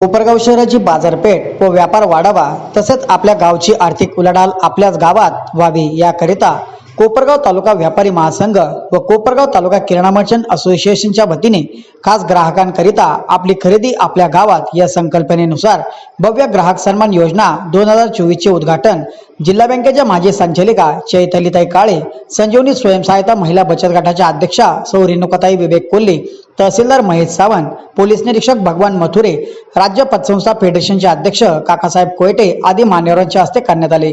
कोपरगाव शहराची बाजारपेठ व व्यापार वाढावा तसेच आपल्या गावची आर्थिक उलाढाल आपल्याच गावात व्हावी याकरिता कोपरगाव तालुका व्यापारी महासंघ व कोपरगाव तालुका किराणा मर्चंट असोसिएशनच्या वतीने खास ग्राहकांकरिता आपली खरेदी आपल्या गावात या संकल्पनेनुसार भव्य ग्राहक सन्मान योजना दोन हजार चोवीसचे उद्घाटन जिल्हा बँकेच्या माजी संचालिका चैतलीताई काळे संजीवनी स्वयंसहायता महिला बचत गटाच्या अध्यक्षा सौ रेणुकाताई विवेक कोल्हे तहसीलदार महेश सावंत पोलीस निरीक्षक भगवान मथुरे राज्य पतसंस्था फेडरेशनचे अध्यक्ष काकासाहेब कोयटे आदी मान्यवरांच्या हस्ते करण्यात आले.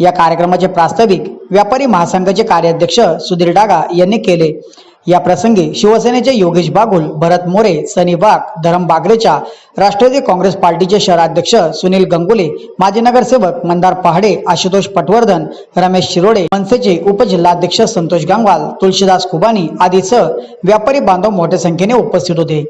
या कार्यक्रमाचे प्रास्ताविक व्यापारी महासंघाचे कार्याध्यक्ष सुधीर डागा यांनी केले. या प्रसंगी शिवसेनेचे योगेश बागुल भरत मोरे सनी वाघ धरम बागरेच्या राष्ट्रवादी काँग्रेस पार्टीचे शहराध्यक्ष सुनील गंगुले माजी नगरसेवक मंदार पहाडे आशुतोष पटवर्धन रमेश शिरोडे मनसेचे उपजिल्हाध्यक्ष संतोष गंगवाल तुलसीदास खुबानी आदीसह व्यापारी बांधव मोठ्या संख्येने उपस्थित होते.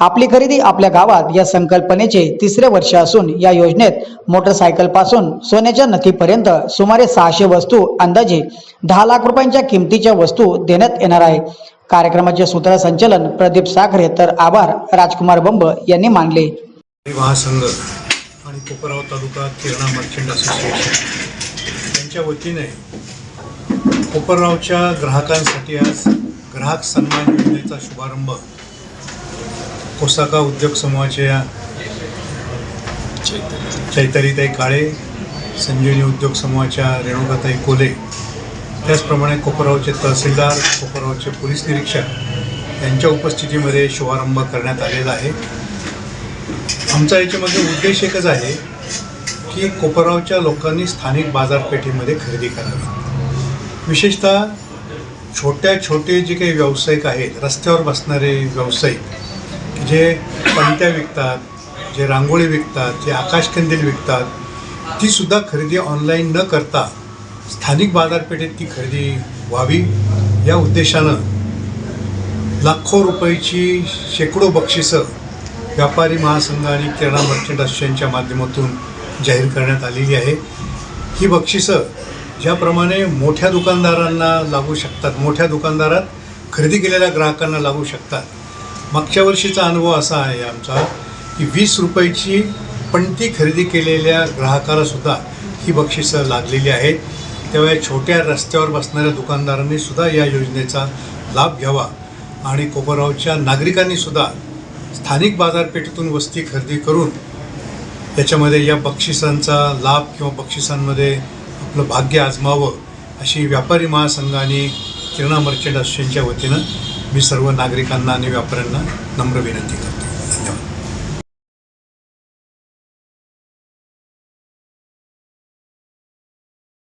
आपली खरेदी आपल्या गावात या संकल्पनेचे तिसरे वर्ष असून या योजनेत मोटरसायकलपासून सोन्याच्या नथीपर्यंत सुमारे सहाशे वस्तू अंदाजे दहा लाख रुपयांच्या किमतीच्या वस्तू देण्यात येणार आहे. कार्यक्रमाचे सूत्रसंचालन प्रदीप साखरे तर आभार राजकुमार बंब यांनी मानले. महासंघ आणि कोपराव तालुका किराणा मर्चंट असोसिएशन यांच्या वतीने कोपरगावच्या ग्राहकांसाठी आज ग्राहक सन्मान योजनेचा शुभारंभ कोसाका उद्योग समूहाच्या चैतरीताई काळे संजीवनी उद्योग समूहाच्या रेणुकाताई कोले त्याचप्रमाणे कोपरावचे तहसीलदार कोपरावचे पोलीस निरीक्षक यांच्या उपस्थितीमध्ये शुभारंभ करण्यात आलेला आहे. आमचा याच्यामध्ये उद्देश एकच आहे की कोपरावच्या लोकांनी स्थानिक बाजारपेठेमध्ये खरेदी करावी. विशेषतः छोट्या छोटे जे काही व्यावसायिक आहेत रस्त्यावर बसणारे व्यावसायिक जे पणत्या विकतात जे रांगोळी विकतात जे आकाशकंदील विकतात तीसुद्धा खरेदी ऑनलाईन न करता स्थानिक बाजारपेठेत ती खरेदी व्हावी या उद्देशानं लाखो रुपयाची शेकडो बक्षिसं व्यापारी महासंघ आणि किराणा मर्चंट असोसिएशनच्या माध्यमातून जाहीर करण्यात आलेली आहे. ही बक्षिसं ज्याप्रमाणे मोठ्या दुकानदारांना लागू शकतात मोठ्या दुकानदारात खरेदी केलेल्या ग्राहकांना लागू शकतात. मागच्या वर्षीचा अनुभव असा आहे आमचा की वीस रुपयाची पणती खरेदी केलेल्या ग्राहकालासुद्धा ही बक्षिसं लागलेली आहेत. तेव्हा या छोट्या रस्त्यावर बसणाऱ्या दुकानदारांनी सुद्धा या योजनेचा लाभ घ्यावा आणि कोपरगावच्या नागरिकांनी सुद्धा स्थानिक बाजारपेठेतून वस्ती खरेदी करून त्याच्यामध्ये या बक्षिसांचा लाभ किंवा बक्षिसांमध्ये आपलं भाग्य आजमावं अशी व्यापारी महासंघाने आणि किराणा मर्चंट असोसिएशनच्या वतीनं मी सर्व नागरिकांना आणि व्यापाऱ्यांना नम्र विनंती करतो.